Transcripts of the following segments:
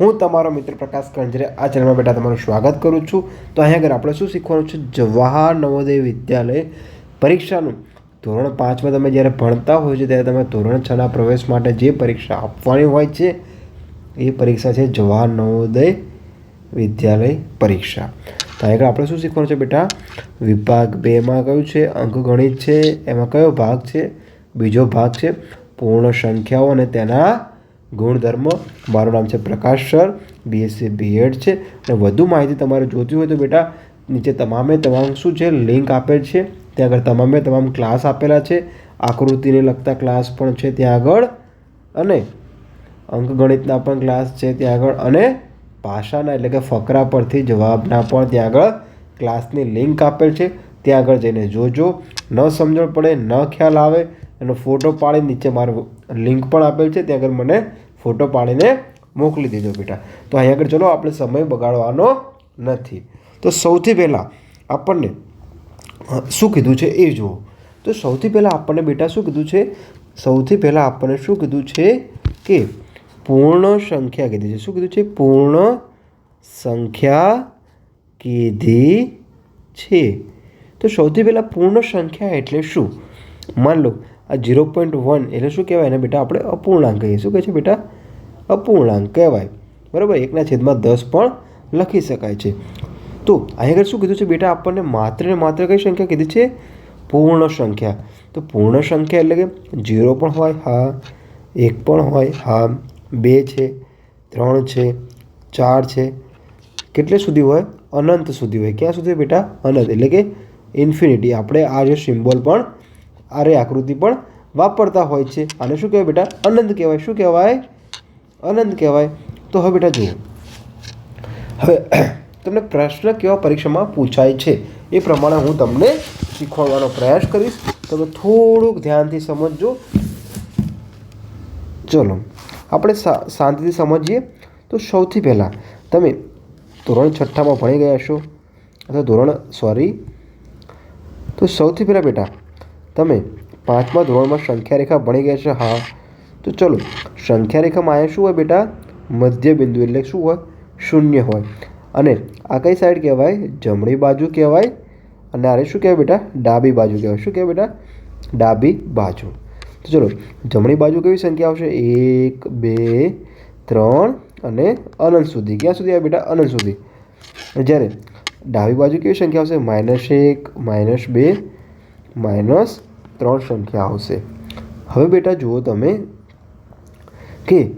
હું તમારો મિત્ર પ્રકાશ કંજરે આ ચેનલમાં બેટા તમારું સ્વાગત કરું છું. તો અહીંયા આગળ આપણે શું શીખવાનું છે? જવાહર નવોદય વિદ્યાલય પરીક્ષાનું. ધોરણ પાંચમાં તમે જ્યારે ભણતા હોય છે, ત્યારે તમે ધોરણ છના પ્રવેશ માટે જે પરીક્ષા આપવાની હોય છે, એ પરીક્ષા છે જવાહર નવોદય વિદ્યાલય પરીક્ષા. તો આગળ આપણે શું શીખવાનું છે બેટા? વિભાગ બેમાં કયું છે? અંકગણિત છે. એમાં કયો ભાગ છે? બીજો ભાગ છે. પૂર્ણ સંખ્યાઓ અને તેના ગુણધર્મ. મારું નામ છે પ્રકાશ સર. બીએસસી બીએડ છે. અને વધુ માહિતી તમારે જોતી હોય તો બેટા, નીચે તમામે તમામ શું છે લિંક આપેલ છે. ત્યાં આગળ તમામે તમામ ક્લાસ આપેલા છે. આકૃતિને લગતા ક્લાસ પણ છે ત્યાં આગળ. અને અંકગણિતના પણ ક્લાસ છે ત્યાં આગળ. અને ભાષાના એટલે કે ફકરા પરથી જવાબના પણ ત્યાં આગળ ક્લાસની લિંક આપેલ છે. ત્યાં આગળ જઈને જોજો. ન સમજણ પડે, ન ખ્યાલ આવે એનો ફોટો પાડી નીચે મારો લિંક પણ આપેલ છે, ત્યાં આગળ મને ફોટો પાડીને મોકલી દેજો બેટા. તો અહીં આગળ ચલો, આપણે સમય બગાડવાનો નથી. તો સૌથી પહેલાં આપણને શું કીધું છે એ જુઓ. તો સૌથી પહેલાં આપણને બેટા શું કીધું છે? સૌથી પહેલાં આપણને શું કીધું છે કે પૂર્ણ સંખ્યા કીધી છે. શું કીધું છે? પૂર્ણ સંખ્યા કીધી છે. તો સૌથી પહેલાં પૂર્ણ સંખ્યા એટલે શું? માન લો આ ઝીરો પોઈન્ટ વન એટલે શું કહેવાય? એને બેટા આપણે અપૂર્ણાંક કહીએ. શું કહે છે બેટા? અપૂર્ણાંક કહેવાય. બરાબર? એકના છેદમાં દસ પણ લખી શકાય છે. તો અહીં આગળ શું કીધું છે બેટા? આપણને માત્ર ને માત્ર કઈ સંખ્યા કીધી છે? પૂર્ણ સંખ્યા. તો પૂર્ણ સંખ્યા એટલે કે ઝીરો પણ હોય, હા. એક પણ હોય, હા. બે છે, ત્રણ છે, ચાર છે. કેટલે સુધી હોય? અનંત સુધી હોય. ક્યાં સુધી બેટા? અનંત. એટલે કે ઇન્ફિનિટી આપણે આ જે સિમ્બોલ પણ આ રે આકૃતિ પણ વાપરતા હોય છે. આને શું કહેવાય બેટા? અનંત કહેવાય. શું કહેવાય? અનંત કહેવાય. તો હવે બેટા જુઓ. હવે તમને પ્રશ્ન કેવા પરીક્ષામાં પૂછાય છે? એ પ્રમાણે હું તમને શીખવાડવાનો પ્રયાસ કરીશ. તમે થોડુંક ધ્યાનથી સમજજો. ચલો, આપણે શાંતિથી સમજીએ. તો સૌથી પહેલાં તમે ધોરણ છઠ્ઠામાં ભણી ગયા છો અથવા ધોરણ સોરી તો સૌથી પહેલાં બેટા તમે પાંચમા ધોરણમાં સંખ્યા રેખા ભણી ગયા છે? હા. તો ચલો સંખ્યા રેખામાં અહીંયા શું હોય બેટા? મધ્ય બિંદુ એટલે શું હોય? શૂન્ય હોય. અને આ કઈ સાઈડ કહેવાય? જમણી બાજુ કહેવાય. અને આરે શું કહેવાય બેટા? ડાબી બાજુ કહેવાય. શું કહેવાય બેટા? ડાબી બાજુ. તો ચલો, જમણી બાજુ કેવી સંખ્યા આવશે? એક, બે, ત્રણ અને અનંત સુધી. ક્યાં સુધી આવે બેટા? અનંત સુધી. જ્યારે ડાબી બાજુ કેવી સંખ્યા આવશે? માઇનસ એક, માઇનસ બે, માઇનસ ત્રણ સંખ્યા આવશે. હવે બેટા જુઓ તમે કે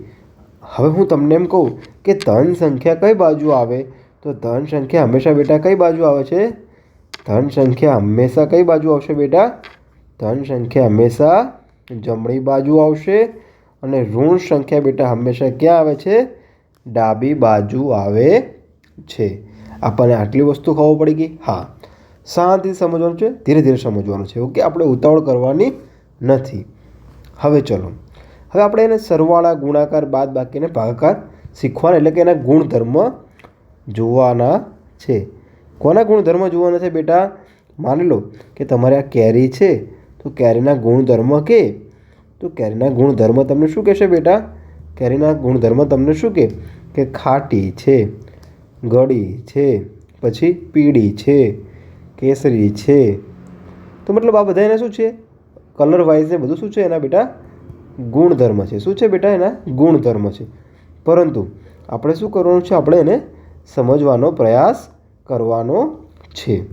હવે હું તમને એમ કહું કે ધન સંખ્યા કઈ બાજુ આવે? તો ધન સંખ્યા હંમેશા બેટા કઈ બાજુ આવે છે? ધન સંખ્યા હંમેશા કઈ બાજુ આવશે બેટા? ધન સંખ્યા હંમેશા જમણી બાજુ આવશે અને ઋણ સંખ્યા બેટા હંમેશા ક્યાં આવે છે? ડાબી બાજુ આવે છે. આપણને આટલી વસ્તુ ખબર પડી ગઈ? હા. શાંતિથી સમજવાનું છે, ધીરે ધીરે સમજવાનું છે. ઓકે, આપણે ઉતાવળ કરવાની નથી. હવે ચલો. હવે આપણે એને સરવાળા, ગુણાકાર બાદ બાકીને ભાગાકાર શીખવાના, એટલે કે એના ગુણધર્મ જોવાના છે. કોના ગુણધર્મ જોવાના છે બેટા? માની લો કે તમારે આ કેરી છે, તો કેરીના ગુણધર્મ કે? તો કેરીના ગુણધર્મ તમને શું કહેશે બેટા? કેરીના ગુણધર્મ તમને શું કહે કે ખાટી છે, ગળી છે, પછી પીળી છે. કેસરી છે. તો મતલબ આ બધા એના શું છે? કલર વાઇઝ ને બધું શું છે? એના બેટા ગુણધર્મ છે. શું છે બેટા એના? ગુણધર્મ છે. પરંતુ આપણે શું કરવાનું છે? આપણે એને સમજવાનો પ્રયાસ કરવાનો છે.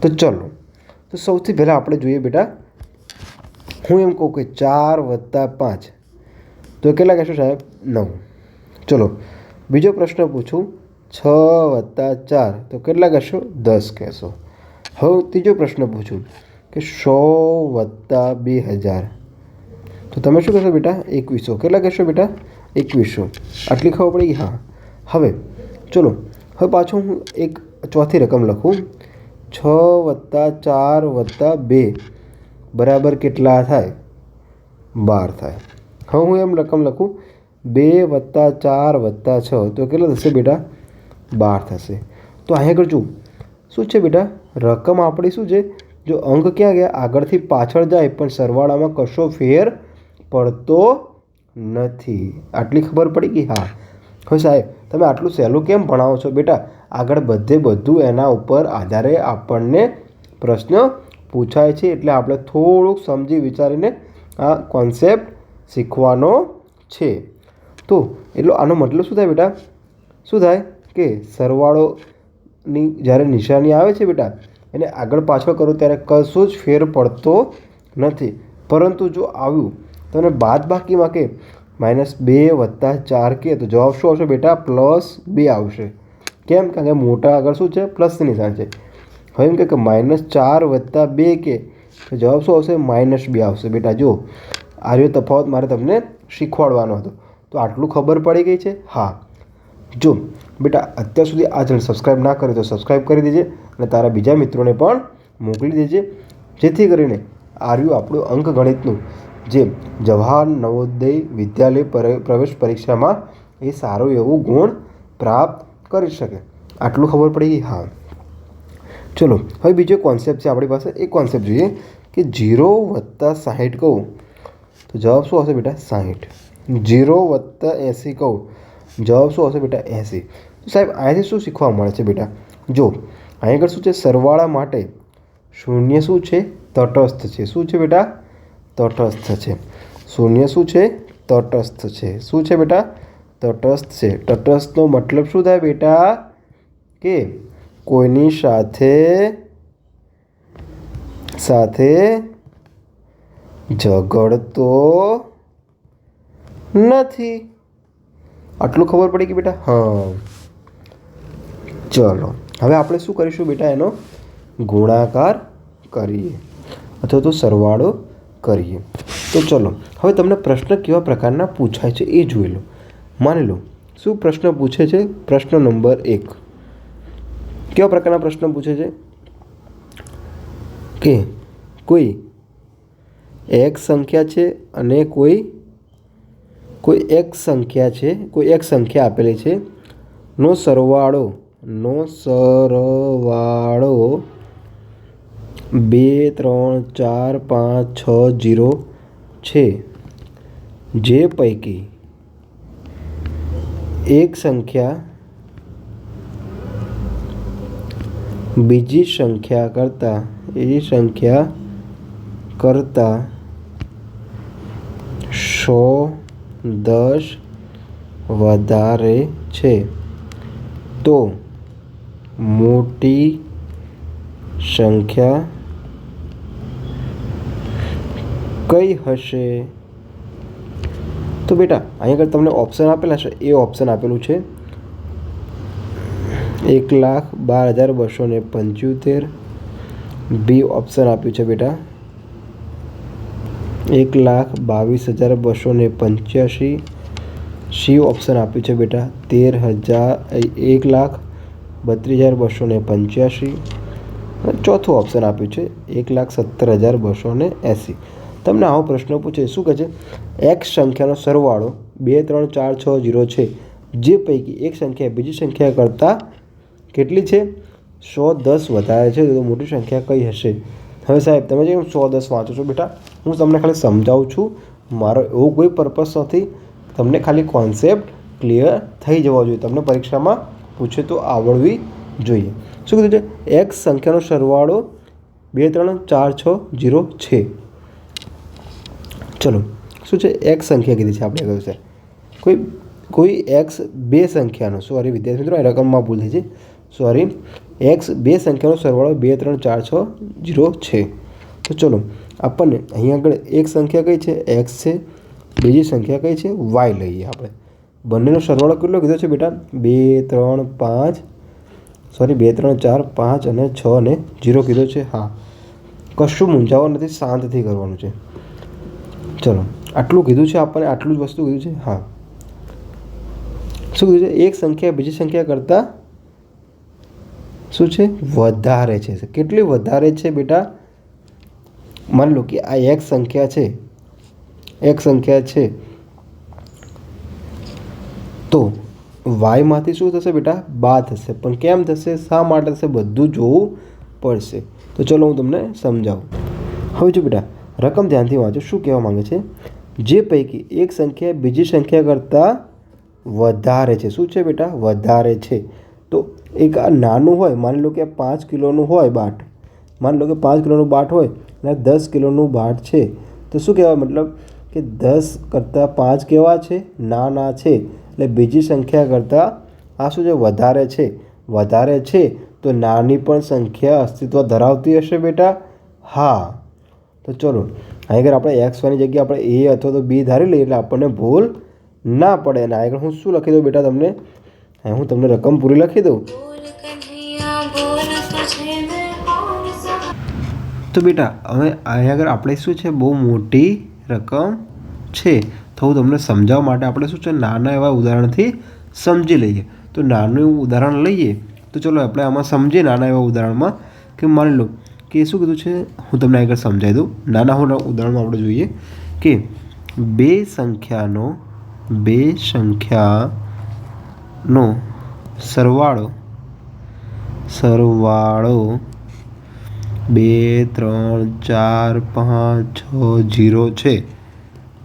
તો ચલો. તો સૌથી પહેલાં આપણે જોઈએ બેટા. હું એમ કહું કે ચાર વત્તા પાંચ. તો કેટલા કહેશો સાહેબ? નવ. ચલો. બીજો પ્રશ્ન પૂછું. છ વત્તા ચાર. તો કેટલા કહેશો? દસ કહેશો. હવે ત્રીજો પ્રશ્ન પૂછું કે સો વત્તા બે હજાર તો તમે શું કહેશો બેટા એકવીસો કેટલા કહેશો બેટા એકવીસો આટલી ખબર પડી ગઈ હા હવે ચલો હવે પાછું હું એક ચોથી રકમ લખું છ વત્તા ચાર વત્તા બે બરાબર કેટલા થાય બાર થાય હવે હું એમ રકમ લખું બે વત્તા ચાર વત્તા છ તો કેટલા થશે બેટા બાર થશે તો અહીંયા આગળ જુઓ શું છે બેટા રકમ આપણી શું છે? જો અંક ક્યાં ગયા? આગળથી પાછળ જાય, પણ સરવાળામાં કશો ફેર પડતો નથી. આટલી ખબર પડી ગઈ? હા. હવે સાહેબ, તમે આટલું સહેલું કેમ ભણાવો છો? બેટા, આગળ બધે બધું એના ઉપર આધારે આપણને પ્રશ્ન પૂછાય છે, એટલે આપણે થોડુંક સમજી વિચારીને આ કોન્સેપ્ટ શીખવાનો છે. તો, એટલો આનો મતલબ શું થાય બેટા? શું થાય કે સરવાળોની જ્યારે નિશાની આવે છે બેટા, એને આગળ પાછળ કરો ત્યારે કશું જ ફેર પડતો નથી. પરંતુ જો આવ્યું, તો એને બાદ બાકીમાં કે, માઇનસ બે વત્તા ચાર કે, તો જવાબ શું આવશે બેટા? પ્લસ બે આવશે. કેમ? કારણ કે મોટા આગળ શું છે? પ્લસની નિશાન છે. હવે એમ કે માઇનસ ચાર વત્તા બે કે જવાબ શું આવશે? માઇનસ બે આવશે. બેટા, જો આ તફાવત મારે તમને શીખવાડવાનો હતો. તો આટલું ખબર પડી ગઈ છે? હા. જો બેટા અત્યાર સુધી આ ચેનલ સબસ્ક્રાઈબ ના કરે તો સબસ્ક્રાઈબ કરી દેજે અને તારા બીજા મિત્રોને પણ મોકલી દેજે. જેથી કરીને આર્યુ આપણું આપણું અંકગણિતનું જે જવાહર નવોદય વિદ્યાલય પર- પ્રવેશ પરીક્ષામાં એ સારું એવું ગુણ પ્રાપ્ત કરી શકે. આટલું ખબર પડી? હા. ચલો, હવે બીજો કોન્સેપ્ટ છે આપણી પાસે. એ કોન્સેપ્ટ જોઈએ કે જીરો વત્તા સાહીઠ કહું. તો જવાબ શું હશે બેટા? સાહીઠ. જીરો વત્તા એંસી કહું. જવાબ શું આવશે બેટા એંસી તો સાહેબ અહીંયાથી શું શીખવા મળે છે બેટા જો અહીં આગળ શું છે સરવાળા માટે શૂન્ય શું છે તટસ્થ છે શું છે બેટા તટસ્થ છે શૂન્ય શું છે તટસ્થ છે શું છે બેટા તટસ્થ છે તટસ્થનો મતલબ શું થાય બેટા કે કોઈની સાથે સાથે ઝઘડતો નથી આટલું ખબર પડી કે બેટા? હા. ચલો. હવે આપણે શું કરીશું બેટા એનો ગુણાકાર કરીએ. અથવા તો સરવાળો કરીએ. તો ચલો હવે તમને પ્રશ્ન કેવા પ્રકારના પૂછાય છે એ જોઈ લો. માની લો શું પ્રશ્ન પૂછે છે? પ્રશ્ન નંબર એક. કેવા પ્રકારના પ્રશ્ન પૂછે છે? કે કોઈ એક સંખ્યા છે અને કોઈ કોઈ એક સંખ્યા છે, કોઈ એક સંખ્યા આપેલી છે. નો સરવાળો નો સરવાળો બે, ત્રણ, ચાર, પાંચ, છ, જીરો છે. જે પૈકી એક સંખ્યા બીજી સંખ્યા કરતાં, એ સંખ્યા કરતાં સો દસ વધારે છે. તો મોટી સંખ્યા કઈ હશે? તો બેટા અહીં આગળ તમને ઓપ્શન આપેલા છે. એ ઓપ્શન આપેલું છે. એક લાખ બાર હજાર બસો ને પંચોતેર. બી ઓપ્શન આપ્યું છે બેટા. એક લાખ બાવીસ હજાર બસો ને પંચ્યાસી સી ઓપ્શન આપ્યું છે બેટા. તેર હજાર એક લાખ બત્રીસ હજાર બસો ને પંચ્યાસી ચોથું ઓપ્શન આપ્યું છે, એક લાખ સત્તર હજાર બસો ને એંસી. તમને આવો પ્રશ્ન પૂછે, શું કહે છે? એક્સ સંખ્યાનો સરવાળો બે, ત્રણ, ચાર, છ, જીરો છે. જે પૈકી એક સંખ્યા બીજી સંખ્યા કરતાં કેટલી છે? સો દસ વધારે છે, તો મોટી સંખ્યા કઈ હશે? હવે સાહેબ, તમે જે સો દસ વાંચો છો બેટા હું તમને ખાલી સમજાવું છું. મારો એવો કોઈ પર્પસ નથી. તમને ખાલી કોન્સેપ્ટ ક્લિયર થઈ જવા જોઈએ. તમને પરીક્ષામાં પૂછે તો આવડવી જોઈએ. શું કીધું છે? એક્સ સંખ્યાનો સરવાળો બે, ત્રણ, ચાર, છ જીરો છે. ચલો, શું છે? એક્સ સંખ્યા કીધી છે આપણે કહ્યું છે? કોઈ કોઈ એક્સ બે સંખ્યાનો સોરી વિદ્યાર્થી મિત્રો રકમમાં ભૂલ થઈ છે. સોરી એક્સ બે સંખ્યાનો સરવાળો બે, ત્રણ, ચાર, છ જીરો છે. તો ચલો, આપણને અહીં આગળ એક સંખ્યા કઈ છે? એક્સ છે. બીજી સંખ્યા કઈ છે? વાય લઈએ આપણે. બંનેનો સરવાળો કેટલો કીધો છે બેટા? બે, ત્રણ, પાંચ. સોરી બે, ત્રણ, ચાર, પાંચ અને છ અને જીરો કીધો છે. હા. કશું મૂંઝાવવા નથી, શાંતથી કરવાનું છે. ચલો, આટલું કીધું છે આપણને, આટલું જ વસ્તુ કીધું છે. હા. શું કીધું છે? એક સંખ્યા બીજી સંખ્યા કરતાં શું છે? વધારે છે. કેટલી વધારે છે બેટા? માની લો કે આ એક સંખ્યા છે. એક સંખ્યા છે. તો વાયમાંથી શું થશે બેટા? બા થશે. પણ કેમ થશે? શા માટે થશે? બધું જોવું પડશે. તો ચલો હું તમને સમજાવું. હવે જો બેટા, રકમ ધ્યાનથી વાંચો. શું કહેવા માંગે છે? જે પૈકી એક સંખ્યા બીજી સંખ્યા કરતાં વધારે છે. શું છે બેટા? વધારે છે. તો એક આ નાનું હોય, માની લો કે પાંચ કિલોનું હોય બાટ. માની લો કે પાંચ કિલોનું બાટ હોય અને દસ કિલોનું બાટ છે, તો શું કહેવાય? મતલબ કે દસ કરતાં પાંચ કેવા છે? નાના છે. એટલે બીજી સંખ્યા કરતાં આ શું છે? વધારે છે. વધારે છે તો નાની પણ સંખ્યા અસ્તિત્વ ધરાવતી હશે બેટા? હા. તો ચલો આગળ આપણે એક્સ વાયની જગ્યાએ આપણે એ અથવા તો બી ધારી લઈએ એટલે આપણને ભૂલ ના પડે. અને આગળ હું શું લખી દઉં બેટા તમને? હું તમને રકમ પૂરી લખી દઉં. તો બેટા, હવે અહીંયા આગળ આપણે શું છે? બહુ મોટી રકમ છે. તો હું તમને સમજાવવા માટે આપણે શું છે? નાના એવા ઉદાહરણથી સમજી લઈએ. તો નાનું એવું ઉદાહરણ લઈએ. તો ચલો આપણે આમાં સમજીએ નાના એવા ઉદાહરણમાં કે માની લો કે શું કીધું છે? હું તમને આગળ સમજાવી દઉં. નાના હું ઉદાહરણમાં આપણે જોઈએ કે બે સંખ્યાનો બે સંખ્યાનો સરવાળો સરવાળો બે, ત્રણ, ચાર, પાંચ, છ જીરો છે.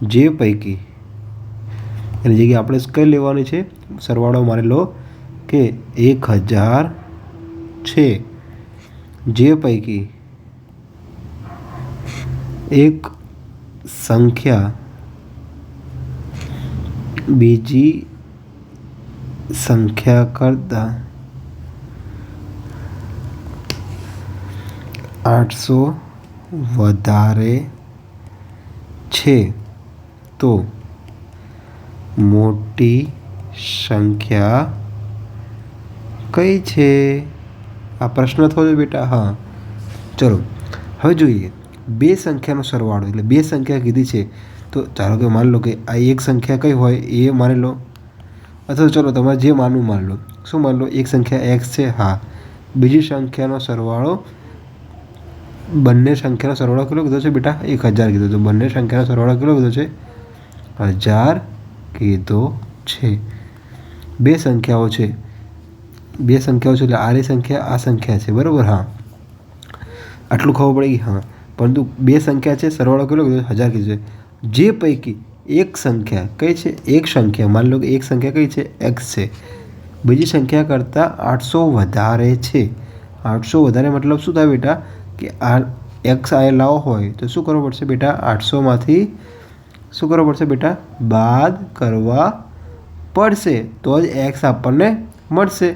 જે પૈકી એની જગ્યાએ આપણે કઈ લેવાની છે? સરવાળો માની લો કે એક હજાર છે. જે પૈકી એક સંખ્યા બીજી સંખ્યા કરતાં આઠસો વધારે છે તો મોટી સંખ્યા કઈ છે? આ પ્રશ્ન થયો બેટા, હા. ચલો, હવે જોઈએ. બે સંખ્યાનો સરવાળો, એટલે બે સંખ્યા કીધી છે. તો ચાલો કે માની લો કે આ એક સંખ્યા કઈ હોય, એ માની લો. અથવા ચલો તમારે જે માનવું માની લો. શું માની લો? એક સંખ્યા એક્સ છે, હા. બીજી સંખ્યાનો સરવાળો બંને સંખ્યાનો સરવાળો કેટલો કીધો છે બેટા? એક હજાર કીધો. તો બંને સંખ્યાનો સરવાળો કેટલો કીધો છે? હજાર કીધો છે. બે સંખ્યાઓ છે. બે સંખ્યાઓ છે એટલે આરી સંખ્યા આ સંખ્યા છે. બરાબર? હા. આટલું ખબર પડી હા. પરંતુ બે સંખ્યા છે, સરવાળો કેટલો કીધો? હજાર કીધો છે. જે પૈકી એક સંખ્યા કઈ છે? એક સંખ્યા. માની લો કે એક સંખ્યા કઈ છે? એક્સ છે. બીજી સંખ્યા કરતાં આઠસો વધારે છે. આઠસો વધારે મતલબ શું થાય બેટા? કે આ એક્સ આ લાવો હોય તો શું કરવું પડશે બેટા? આઠસોમાંથી શું કરવું પડશે બેટા? બાદ કરવા પડશે. તો જ એક્સ આપણને મળશે.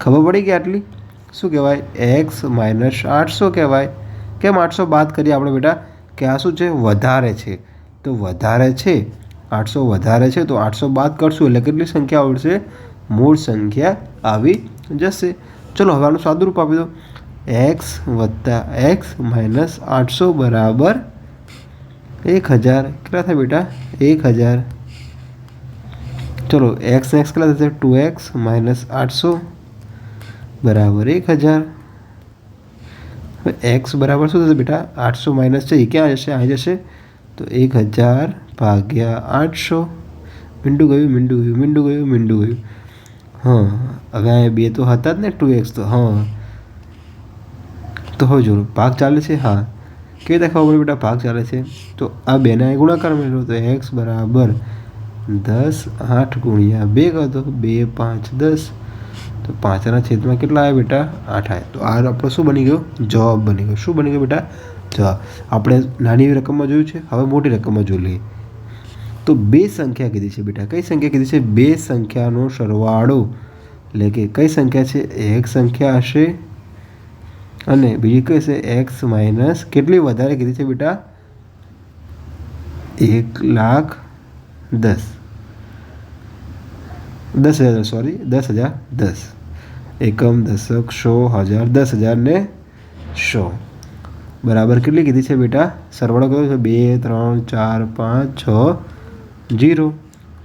ખબર પડી કે આટલી? શું કહેવાય? એક્સ માઇનસ આઠસો કહેવાય. કેમ આઠસો બાદ કરીએ આપણે બેટા? કે આ શું છે? વધારે છે. તો વધારે છે. આઠસો વધારે છે તો આઠસો બાદ કરશું એટલે કેટલી સંખ્યા આવડશે? મૂળ સંખ્યા આવી જશે. ચલો હવે આનું સાદુરૂપ આપી દો એક્સ વત્તા એક્સ માઇનસ આઠસો બરાબર એક હજાર કેટલા થાય બેટા એક હજાર ચલો એક્સ એક્સ કેટલા થશે ટુ એક્સ માઇનસ આઠસો બરાબર એક હજાર હવે એક્સ બરાબર શું થશે બેટા આઠસો માઇનસ છે એ ક્યાં જશે અહીં જશે તો એક હજાર ભાગ્યા આઠસો મીંડું ગયું મીંડું ગયું મીંડું ગયું મીંડું ગયું હા હવે અહીંયા બે તો હતા જ ને ટુ એક્સ તો હા તો હવે જો ભાગ ચાલે છે? હા. રીતે ખબર પડી બેટા ભાગ ચાલે છે? તો આ બેને ગુણાકાર મેળવ્યો તો એક્સ બરાબર દસ આઠ ગુણ્યા બે કરતો બે પાંચ દસ. તો પાંચના છેદમાં કેટલા આવ્યા બેટા? આઠ આવ્યા. તો આ આપણો શું બની ગયો? જવાબ બની ગયો. શું બની ગયો બેટા? જવાબ. આપણે નાની એવી રકમમાં જોયું છે? હવે મોટી રકમમાં જોઈ લઈએ. તો બે સંખ્યા કીધી છે બેટા. કઈ સંખ્યા કીધી છે? બે સંખ્યાનો સરવાળો. એટલે કે કઈ સંખ્યા છે? એક સંખ્યા હશે. અને બીજી કઈ છે એક્સ માઇનસ કેટલી વધારે કીધી છે બેટા? એક લાખ દસ. દસ હજાર સોરી દસ હજાર દસ. એકમ દશક સો હજાર દસ હજાર ને સો. બરાબર કેટલી કીધી છે બેટા? સરવાળો કયો છે, બે, ત્રણ, ચાર, પાંચ, છ, જીરો.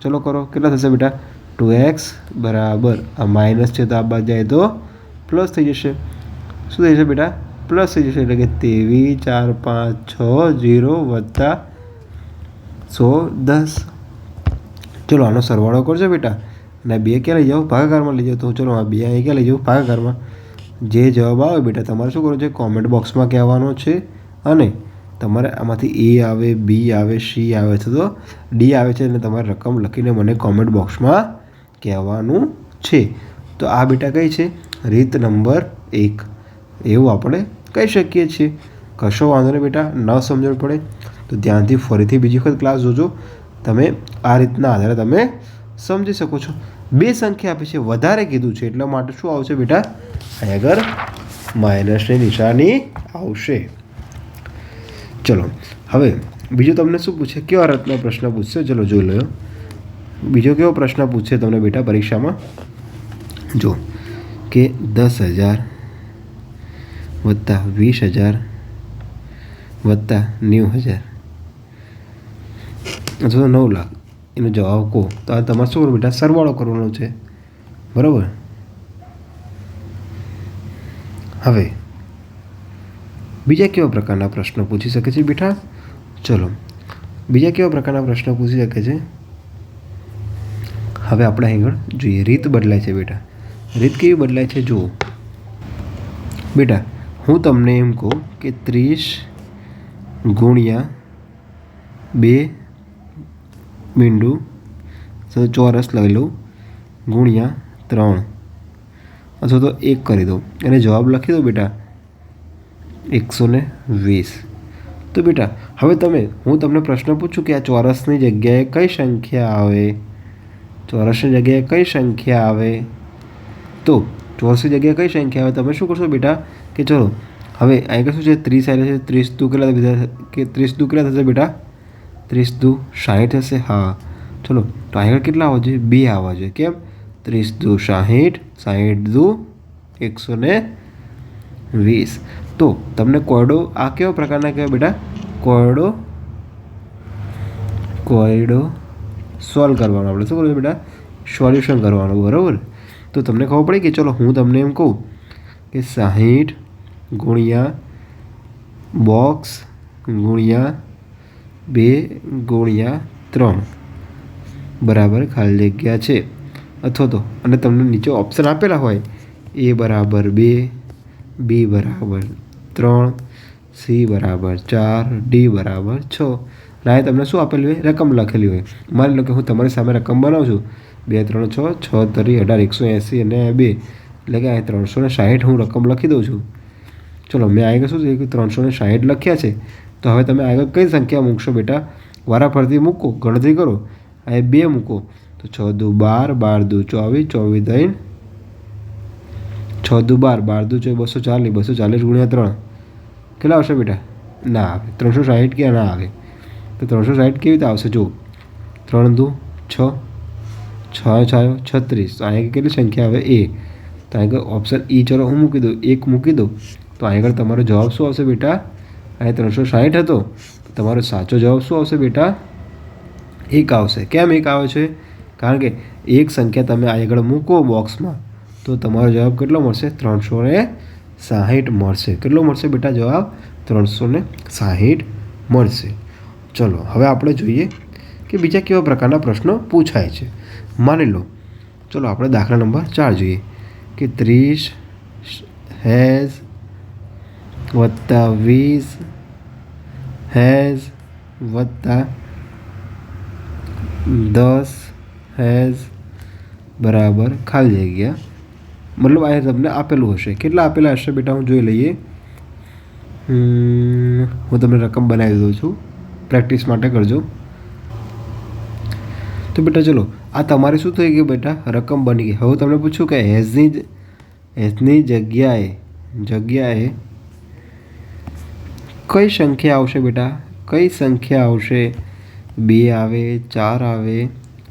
ચલો કરો, કેટલા થશે બેટા? ટુ એક્સ બરાબર. આ માઇનસ છે તો આ બાદ જાય તો પ્લસ થઈ જશે. શું થઈ જશે બેટા? પ્લસ થઈ જશે એટલે કે ત્રેવીસ, ચાર, પાંચ, છ જીરો વત્તા સો દસ. ચલો, આનો સરવાળો કરજો બેટા. અને બે ક્યાં લઈ જાઓ? ભાગાકારમાં લઈ જાઓ. તો ચલો, આ બે અહીં ક્યાં લઈ જાઓ? ભાગાકારમાં. જે જવાબ આવે બેટા, તમારે શું કરવું છે? કોમેન્ટ બોક્સમાં કહેવાનો છે. અને તમારે આમાંથી એ આવે બી આવે સી આવે છે તો ડી આવે છે અને તમારે રકમ લખીને મને કોમેન્ટ બોક્સમાં કહેવાનું છે. તો આ બેટા કઈ છે? રીત નંબર એક. એવું આપણે કહી શકીએ છીએ. કશો વાંધો નહીં બેટા, ન સમજણ પડે. તો ધ્યાનથી ફરીથી બીજી વખત ક્લાસ જોજો. તમે આ રીતના આધારે તમે સમજી શકો છો. બે સંખ્યા આપી છે, વધારે કીધું છે, એટલા માટે શું આવશે બેટા? અહીં આગળ માઇનસની નિશાની આવશે. ચલો, હવે બીજો તમને શું પૂછે? કેવા રત્ન પ્રશ્ન પૂછશે? ચલો જોઈ લો. બીજો કેવો પ્રશ્ન પૂછશે તમને બેટા પરીક્ષામાં? જો કે દસ હજાર વત્તા વીસ હજાર, વત્તા નેવું હજાર. અથવા નવ લાખ. એનો જવાબ કહો. તો આ તમારે શું બેટા, સરવાળો કરવાનો છે. બરાબર? હવે, બીજા કેવા પ્રકારના પ્રશ્નો પૂછી શકે છે, બેટા? ચલો. બીજા કેવા પ્રકારના પ્રશ્નો પૂછી શકે છે? હવે આપણે આગળ જોઈએ. રીત બદલાય છે, બેટા. રીત કેવી બદલાય છે? જુઓ. બેટા હું તમને એમ કહું કે ત્રીસ ગુણ્યા બે તો ચોરસ લઈ લઉં, ગુણ્યા ત્રણ. અથવા તો એક કરી દઉં. અને જવાબ લખી દો બેટા, એકસો ને વીસ. તો બેટા, હવે તમે, હું તમને પ્રશ્ન પૂછું કે આ ચોરસની જગ્યાએ કઈ સંખ્યા આવે? ચોરસની જગ્યાએ કઈ સંખ્યા આવે? તો ચોરસની જગ્યાએ કઈ સંખ્યા આવે? તમે શું કરશો બેટા? કે ચલો, હવે અહીં શું છે? ત્રીસ આવે છે. ત્રીસ દુ કેટલા બધા? કે ત્રીસ દુ કેટલા થશે બેટા? ત્રીસ દુ સાહીઠ હશે? હા. ચલો, તો આગળ કેટલા આવવા જોઈએ? બે આવવા જોઈએ. કેમ? ત્રીસ દુ સાહીઠ સાહીઠ દુ એકસો ને વીસ. તો તમને કોયડો આ કેવા પ્રકારના કહેવાય બેટા? કોયડો કોયડો સોલ્વ કરવાનો આપણે. શું કરવાનું બેટા? સોલ્યુશન કરવાનું, બરાબર? તો તમને ખબર પડી કે ચલો હું તમને એમ કહું કે સાહીઠ ગુણ્યા બોક્સ ગુણ્યા બે ગુણ્યા ત્રણ. બરાબર ખાલી જગ્યા છે. અથવા તો, અને તમને નીચે ઓપ્શન આપેલા હોય, એ બરાબર બે બી બરાબર ત્રણ સી બરાબર ચાર ડી બરાબર છ. રાય તમને શું આપેલું હોય? રકમ લખેલી હોય. માની લો કે હું તમારી સામે રકમ બનાવું છું બે, ત્રણ, છ છ તરી અઢાર, એકસો એંસી અને બે. એટલે કે આ ત્રણસો ને સાહીઠ હું રકમ લખી દઉં છું. ચલો, મેં આગળ શું છે? કે ત્રણસો ને સાહીઠ લખ્યા છે. તો હવે તમે આગળ કઈ સંખ્યા મૂકશો બેટા? વારાફરતી મૂકો, ગણતરી કરો. આ બે મૂકો. તો છ દુ બાર બાર દુ ચોવીસ ચોવીસ દઈને છ દુ બાર બાર દુ ચોવીસ, બસો ચાલીસ બસો ચાલીસ ગુણ્યા ત્રણ. કેટલા આવશે બેટા? ના આવે. ત્રણસો સાહીઠ ક્યાં ના આવે? તો ત્રણસો સાહીઠ કેવી રીતે આવશે? જો ત્રણ દુ છ છ છાયો છત્રીસ. તો અહીંયા કેટલી સંખ્યા આવે? એ. તો આગળ ઓપ્શન ઈ ચલો હું મૂકી દઉં? એક મૂકી દઉં? તો આગળ તમારો જવાબ શું આવશે બેટા? અહીં ત્રણસો સાહીઠ હતો. તમારો સાચો જવાબ શું આવશે બેટા? એક આવશે. કેમ એક આવે છે? કારણ કે એક સંખ્યા તમે આગળ મૂકો બોક્સમાં તો તમારો જવાબ કેટલો મળશે? ત્રણસો ને સાહીઠ મળશે. કેટલો મળશે બેટા જવાબ? ત્રણસો ને સાહીઠ મળશે. ચલો, હવે આપણે જોઈએ કે બીજા કેવા પ્રકારના પ્રશ્નો પૂછાય છે. માની લો, ચલો આપણે દાખલા નંબર ચાર જોઈએ, કે ત્રીસ હેઝ વત્તા વીસ હેઝ વત્તા દસ હેઝ બરાબર ખાલી જગ્યા. મતલબ આ તમને આપેલું હશે. કેટલા આપેલા હશે બેટા? હું જોઈ લઈએ. હું તમને રકમ બનાવી દઉં છું. પ્રેક્ટિસ માટે કરજો. તો બેટા ચલો આ તમારે શું થઈ ગયું બેટા? રકમ બની ગઈ. હવે તમને પૂછ્યું કે હેઝની જ- હેઝની જગ્યાએ જગ્યાએ કઈ સંખ્યા આવશે બેટા? કઈ સંખ્યા આવશે? બે આવે, ચાર આવે,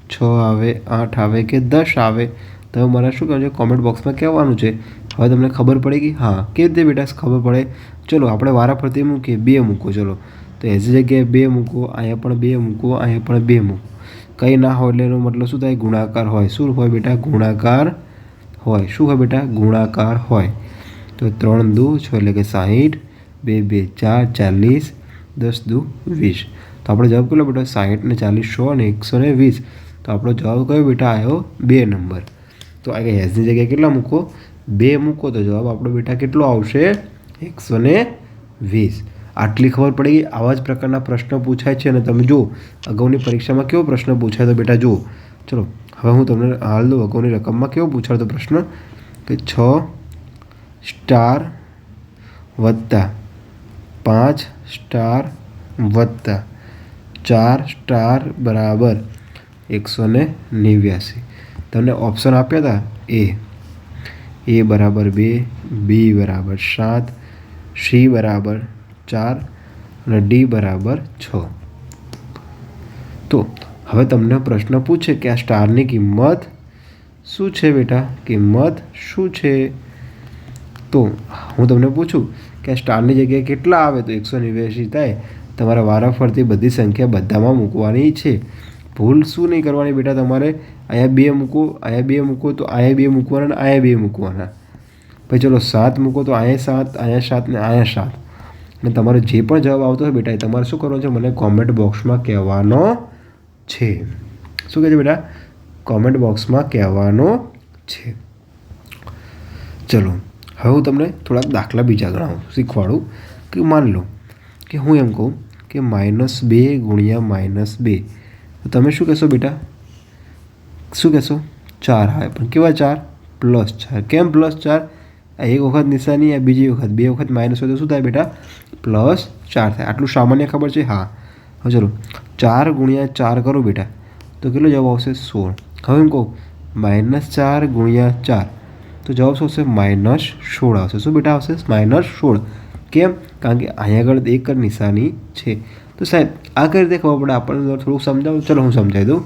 છ આવે, આઠ આવે કે દસ આવે? તમે મને શું કરજો કોમેન્ટ બોક્સમાં કહેવાનું છે. હવે તમને ખબર પડી ગઈ? હા, કેવી રીતે બેટા ખબર પડે? ચલો, આપણે વારાફરતી મૂકીએ. બે મૂકો, ચલો. તો એઝી જગ્યાએ બે મૂકો, અહીંયા પણ બે મૂકો, અહીંયા પણ બે મૂકો. કંઈ ના હોય એટલે એનો મતલબ શું થાય? ગુણાકાર હોય. શું હોય બેટા? ગુણાકાર હોય. શું હોય બેટા? ગુણાકાર હોય. તો ત્રણ દુ છ એટલે કે સાહીઠ, બે બે, ચાર, ચાલીસ, દસ દુ વીસ. તો આપણો જવાબ કેટલો બેટા? સાહીઠ ને ચાલીસ સો ને એકસો ને વીસ. તો આપણો જવાબ કયો બેટા? આવ્યો બે નંબર. તો આગળ હેઝની જગ્યાએ કેટલા મૂકો? બે મૂકો તો જવાબ આપણો બેટા કેટલો આવશે? એકસો ને વીસ. આટલી ખબર પડી, આવા જ પ્રકારના પ્રશ્નો પૂછાય છે અને તમે જો અગાઉની પરીક્ષામાં કેવો પ્રશ્ન પૂછાય તો બેટા જો ચલો, હવે હું તમને હાલ દઉં અગાઉની રકમમાં કેવો પૂછાતો પ્રશ્ન? કે છ સ્ટાર વત્તા પાંચ સ્ટાર વત્તા ચાર સ્ટાર બરાબર એકસો ને નેવ્યાસી. તમને ઓપ્શન આપ્યા હતા એ. એ બરાબર બે, બી બરાબર સાત, સી બરાબર ચાર અને ડી બરાબર છ. તો હવે તમને પ્રશ્ન પૂછે કે આ સ્ટારની કિંમત શું છે બેટા? કિંમત શું છે? તો હું તમને પૂછું કે સ્ટારની જગ્યાએ કેટલા આવે? તો એકસો નેવ્યાસી થાય. તમારે વારાફરતી બધી સંખ્યા બધામાં મૂકવાની છે. ભૂલ શું નહીં કરવાની બેટા તમારે? અહીંયા બે મૂકો, અહીંયા બે મૂકો, તો અહીંયા બે મૂકવાના અને અહીંયા બે મૂકવાના. પછી ચલો સાત મૂકો તો અહીંયા સાત અહીંયા સાત ને અહીંયા સાત. અને તમારો જે પણ જવાબ આવતો હોય બેટા, એ તમારે શું કરવાનું છે? મને કોમેન્ટ બોક્સમાં કહેવાનો છે. શું કહે છે બેટા? કોમેન્ટ બોક્સમાં કહેવાનો છે. ચલો, હવે હું તમને થોડાક દાખલા બીજા ગણાવું, શીખવાડું કે માન લો કે હું એમ કહું કે માઇનસ બે ગુણ્યા માઇનસ બે. તો તમે શું કહેશો બેટા? શું કહેશો? ચાર આવે. પણ કેવા ચાર? પ્લસ ચાર. કેમ પ્લસ ચાર? એક વખત નિશાની આ બીજી વખત. બે વખત માઇનસ હોય તો શું થાય બેટા? પ્લસ ચાર થાય. આટલું સામાન્ય ખબર છે? હા. હવે ચલો. ચાર ગુણ્યા ચાર કરો બેટા. તો કેટલો જવાબ આવશે? સોળ. હવે એમ કહું માઇનસ ચાર ગુણ્યા ચાર. તો જવાબ શું આવશે? માઇનસ સોળ આવશે. શું બેટા આવશે? માઇનસ સોળ. કેમ? કારણ કે અહીંયા આગળ એક જ નિશાની છે. તો સાહેબ, આ કઈ રીતે ખબર પડે? આપણને થોડુંક સમજાવો. ચલો હું સમજાવી દઉં.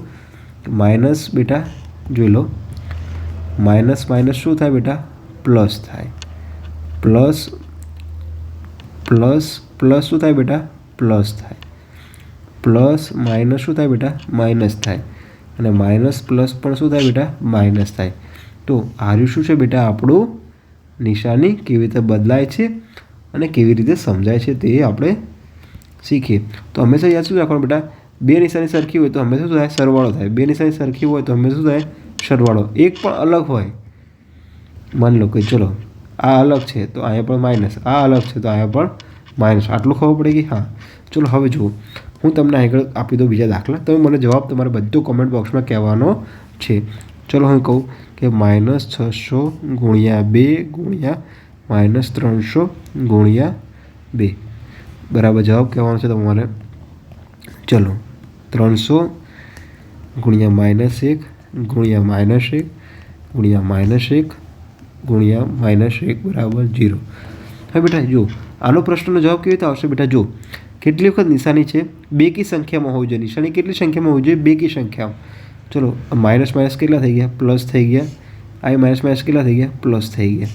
માઇનસ બેટા, જોઈ લો. માઇનસ માઇનસ શું થાય બેટા? પ્લસ થાય. પ્લસ પ્લસ પ્લસ શું થાય બેટા? પ્લસ થાય. પ્લસ માઇનસ શું થાય બેટા? માઇનસ થાય. અને માઇનસ પ્લસ પણ શું થાય બેટા? માઇનસ થાય. તો આર્યું શું છે બેટા? આપણું નિશાની કેવી રીતે બદલાય છે અને કેવી રીતે સમજાય છે તે આપણે શીખીએ. તો હંમેશા યાદ શું રાખવાનું બેટા? બે નિશાની સરખી હોય તો હંમેશા શું થાય? સરવાળો થાય. બે નિશાની સરખી હોય તો હંમેશા શું થાય? સરવાળો. એક પણ અલગ હોય માની લો કે ચલો, આ અલગ છે તો અહીંયા પણ માઇનસ આ અલગ છે તો અહીંયા પણ માઇનસ આટલું ખબર પડે કે હા. ચલો હવે જુઓ. હું તમને આગળ આપી દઉં બીજા દાખલા. તમે મને જવાબ તમારે બધું કોમેન્ટ બોક્સમાં કહેવાનો છે. ચલો હું કહું કે માઇનસ છસો ગુણ્યા બે ગુણ્યા માઇનસ ત્રણસો ગુણ્યા બે. બરાબર જવાબ કહેવાનો છે તમારે? ચલો. ત્રણસો ગુણ્યા માઇનસ એક ગુણ્યા માઇનસ એક ગુણ્યા માઇનસ એક ગુણ્યા માઇનસ એક બરાબર જીરો હવે બેટા જો આનો પ્રશ્નનો જવાબ કેવી રીતે આવશે બેટા? જો કેટલી વખત નિશાની છે? બે કી સંખ્યામાં હોવી જોઈએ. નિશાની કેટલી સંખ્યામાં હોવી જોઈએ? બે કી સંખ્યામાં. ચલો માઇનસ માઇનસ કેટલા થઈ ગયા? પ્લસ થઈ ગયા. આ માઇનસ માઇનસ કેટલા થઈ ગયા? પ્લસ થઈ ગયા.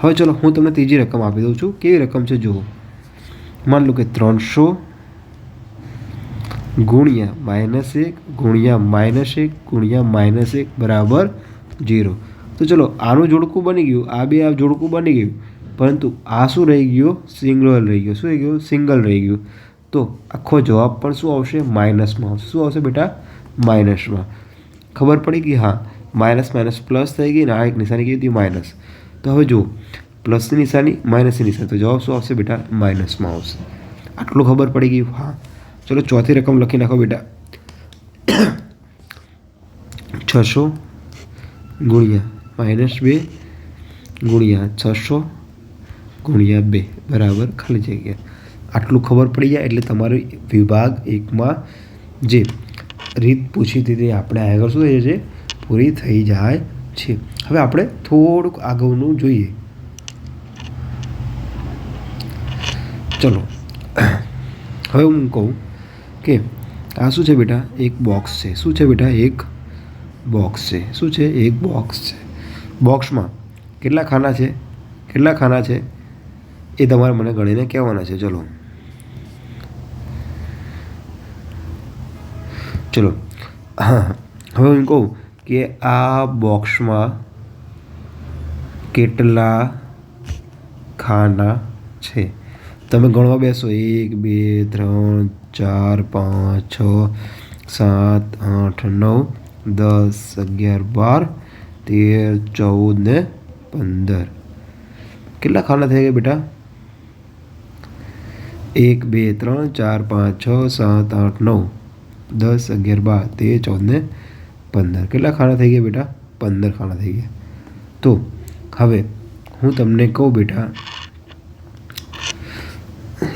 હવે ચલો, હું તમને ત્રીજી રકમ આપી દઉં છું. કેવી રકમ છે? જુઓ. માન લો કે ત્રણસો ગુણ્યા માઇનસ એક ગુણ્યા માઇનસ એક ગુણ્યા માઇનસ એક બરાબર જીરો તો ચલો આનું જોડકું બની ગયું, આ બે આ જોડકું બની ગયું, પરંતુ આ શું રહી ગયો? સિંગલ રહી ગયો. શું રહી ગયું? સિંગલ રહી ગયું. તો આખો જવાબ પણ શું આવશે? માઇનસમાં આવશે. શું આવશે બેટા? માઇનસમાં. ખબર પડી કે હા, માઇનસ માઇનસ પ્લસ થઈ ગઈ ને આ એક નિશાની કઈ હતી? માઇનસ. તો હવે જુઓ, પ્લસની નિશાની, માઇનસની નિશાની. તો જવાબ શું આવશે બેટા? માઇનસમાં આવશે. આટલું ખબર પડી ગયું? હા. ચલો, ચોથી રકમ લખી નાખો બેટા. છસો ગુણ્યા માઇનસ બે ગુણ્યા છસો ગુણ્યા બે, બરાબર? ખાલી જગ્યા. આટલું ખબર પડી જાય એટલે તમારે વિભાગ એકમાં જે રીત પૂછી હતી આપણે આગળ શું થઈ છે પૂરી થઈ જાય છે. હવે આપણે થોડુંક આગળનું જોઈએ. ચલો. હવે હું કહું કે આ શું છે બેટા? એક બોક્સ છે. શું છે બેટા? એક બોક્સ છે. શું છે? એક બોક્સ છે. બોક્સમાં કેટલા ખાના છે, કેટલા ખાના છે, એ તમારે મને ગણીને કહેવાના છે. ચલો. ચલો. હા, હવે હું કહું કે આ બોક્સમાં કેટલા ખાના છે? તમે ગણવા બેસો. એક, બે, ત્રણ, ચાર, પાંચ, છ, સાત, આઠ, નવ, દસ, અગિયાર, બાર તેર ચૌદ ને પંદર કેટલા ખાના થઈ ગયા બેટા એક બે ત્રણ ચાર પાંચ છ સાત આઠ નવ દસ અગિયાર બાર તેર ચૌદ ને પંદર કેટલા ખાના થઈ ગયા બેટા પંદર ખાના થઈ ગયા તો હવે હું તમને કહું બેટા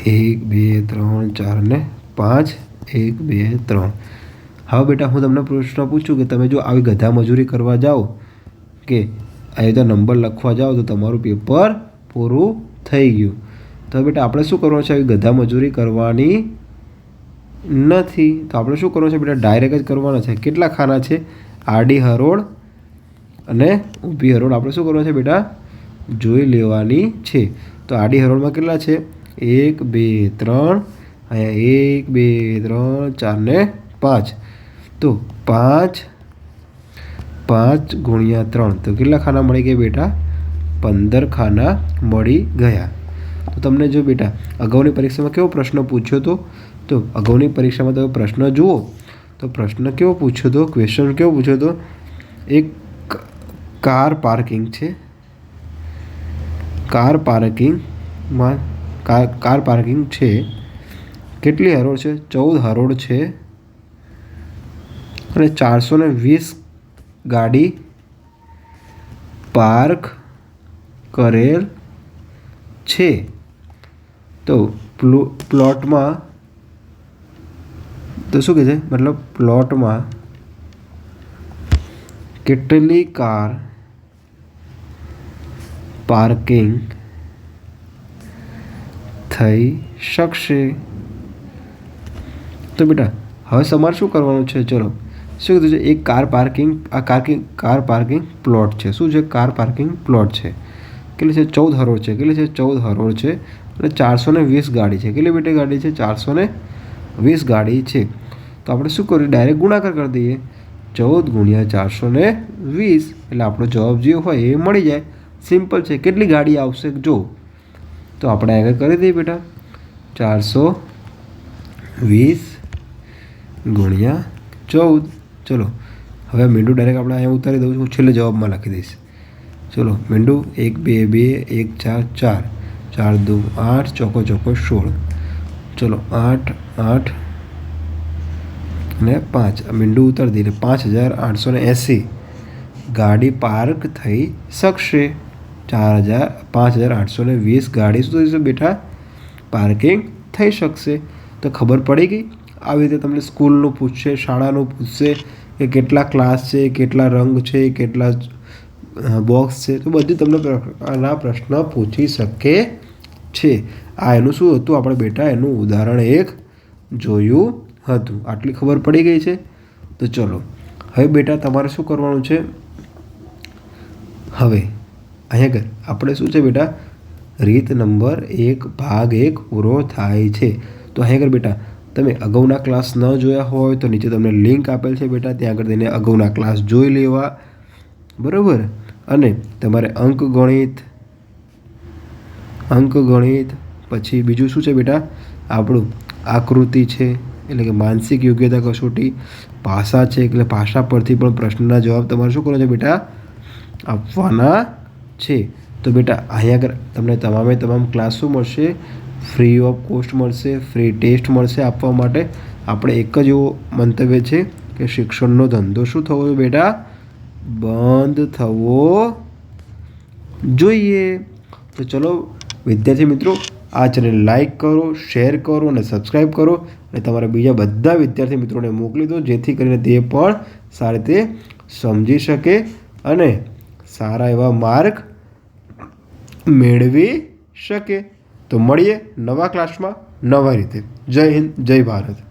એક બે ત્રણ ચાર ને પાંચ એક બે ત્રણ હવે બેટા હું તમને પ્રશ્ન પૂછું કે તમે જો આવી ગધા મજૂરી કરવા જાઓ કે અહીં તો નંબર લખવા જાઓ તો તમારું પેપર પૂરું થઈ ગયું. તો બેટા, આપણે શું કરવાનું છે? ગધા મજૂરી કરવાની નથી. તો આપણે શું કરવાનું છે બેટા? ડાયરેક્ટ જ કરવાના છે. કેટલા ખાના છે? આડી હરોળ અને ઊભી હરોળ. આપણે શું કરવાનું છે બેટા? જોઈ લેવાની છે. તો આડી હરોળમાં કેટલા છે? એક, બે, ત્રણ. અહીંયા એક, બે, ત્રણ, ચાર ને પાંચ. તો પાંચ પાંચ ગુણ્યા ત્રણ. તો કેટલા ખાના મળી ગયા બેટા? પંદર ખાના મળી ગયા. તો તમને જો બેટા, અગાઉની પરીક્ષામાં કેવો પ્રશ્ન પૂછ્યો હતો? તો અગાઉની પરીક્ષામાં તમે પ્રશ્ન જુઓ. તો પ્રશ્ન કેવો પૂછ્યો હતો? ક્વેશ્ચન કેવો પૂછ્યો હતો? એક કાર પાર્કિંગ છે. કાર પાર્કિંગમાં કાર કાર પાર્કિંગ છે. કેટલી હરોળ છે? ચૌદ હરોળ છે. અને ચારસો ને વીસ ગાડી, પાર્ક, કરેલ છે. તો પ્લો, પ્લોટમાં, તો શું કહે છે? મતલબ પ્લોટમાં કેટલી કાર પાર્કિંગ થઈ શકશે? તો બેટા, હવે તમારે શું કરવાનું છે? ચલો શું કીધું છે? એક કાર પાર્કિંગ, આ પાર્કિંગ કાર પાર્કિંગ પ્લોટ છે. શું છે? કાર પાર્કિંગ પ્લોટ છે. કેટલી છે? ચૌદ હરોળ છે. કેટલી છે? ચૌદ હરોળ છે. અને ચારસો ને વીસ ગાડી છે. કેટલી બેટી ગાડી છે? ચારસો ને વીસ ગાડી છે. તો આપણે શું કરીએ ડાયરેક્ટ ગુણાકાર કરી દઈએ. ચૌદ ગુણ્યા ચારસો ને વીસ. એટલે આપણો જવાબ જે હોય એ મળી જાય. સિમ્પલ છે. કેટલી ગાડી આવશે? જો. તો આપણે આગળ કરી દઈએ બેટા. ચારસો વીસ ગુણ્યા ચૌદ. ચલો, હવે મીંડું ડાયરેક્ટ આપણે અહીંયા ઉતારી દઉં છું, હું છેલ્લે જવાબમાં લખી દઈશ. ચલો, મીંડું એક, બે બે, એક, ચાર ચાર. ચાર, દુ, આઠ, ચોકો ચોકો, સોળ. ચલો, આઠ આઠ અને પાંચ. મીંડું ઉતારી દઈએ, પાંચ હજાર આઠસો ને એંસી. ગાડી પાર્ક થઈ શકશે. ચાર હજાર, પાંચ હજાર આઠસો ને વીસ ગાડી શું થશે બેઠા, પાર્કિંગ થઈ શકશે. તો ખબર પડી ગઈ? આવી રીતે તમને સ્કૂલનું પૂછશે, શાળાનું પૂછશે કે કેટલા ક્લાસ છે, કેટલા રંગ છે, કેટલા બોક્સ છે, તો બધી તમને પ્રકારના પ્રશ્ન પૂછી શકે છે. આ એનું શું હતું? આપણે બેટા, એનું ઉદાહરણ એક જોયું હતું. આટલી ખબર પડી ગઈ છે. તો ચલો, હવે બેટા, તમારે શું કરવાનું છે? હવે, અહીંયા આગળ. આપણે શું છે બેટા? રીત નંબર એક, ભાગ એક, પૂરો થાય છે. તો અહીંયા આગળ બેટા તમે અગાઉના ક્લાસ ન જોયા હોય તો નીચે તમને લિંક આપેલ છે બેટા, ત્યાં આગળ તેને અગાઉના ક્લાસ જોઈ લેવા. બરાબર? અને તમારે અંક ગણિત અંક ગણિત, પછી બીજું શું છે બેટા? આપણું આકૃતિ છે, એટલે કે માનસિક યોગ્યતા કસોટી ભાષા છે, એટલે ભાષા પરથી પણ પ્રશ્નના જવાબ તમારે શું કરવાનો છે બેટા? આપવાના છે. તો બેટા, અહીંયા આગળ તમને તમામે તમામ ક્લાસ શું મળશે? ફ્રી ઓફ કોસ્ટ મળશે ફ્રી ટેસ્ટ મળશે આપવા માટે. આપણે એક જ એવો મંતવ્ય છે કે શિક્ષણનો ધંધો શું થવો જોઈએ બેટા? બંધ થવો જોઈએ. તો ચલો, વિદ્યાર્થી મિત્રો, આ ચેનલ લાઈક કરો શેર કરો અને સબસ્ક્રાઈબ કરો અને તમારા બીજા બધા વિદ્યાર્થી મિત્રોને મોકલી દો, જેથી કરીને તે પણ સારી રીતે સમજી શકે અને સારા એવા માર્ક મેળવી શકે. તો મળીએ નવા ક્લાસમાં નવા રીતે. જય હિન્દ જય ભારત.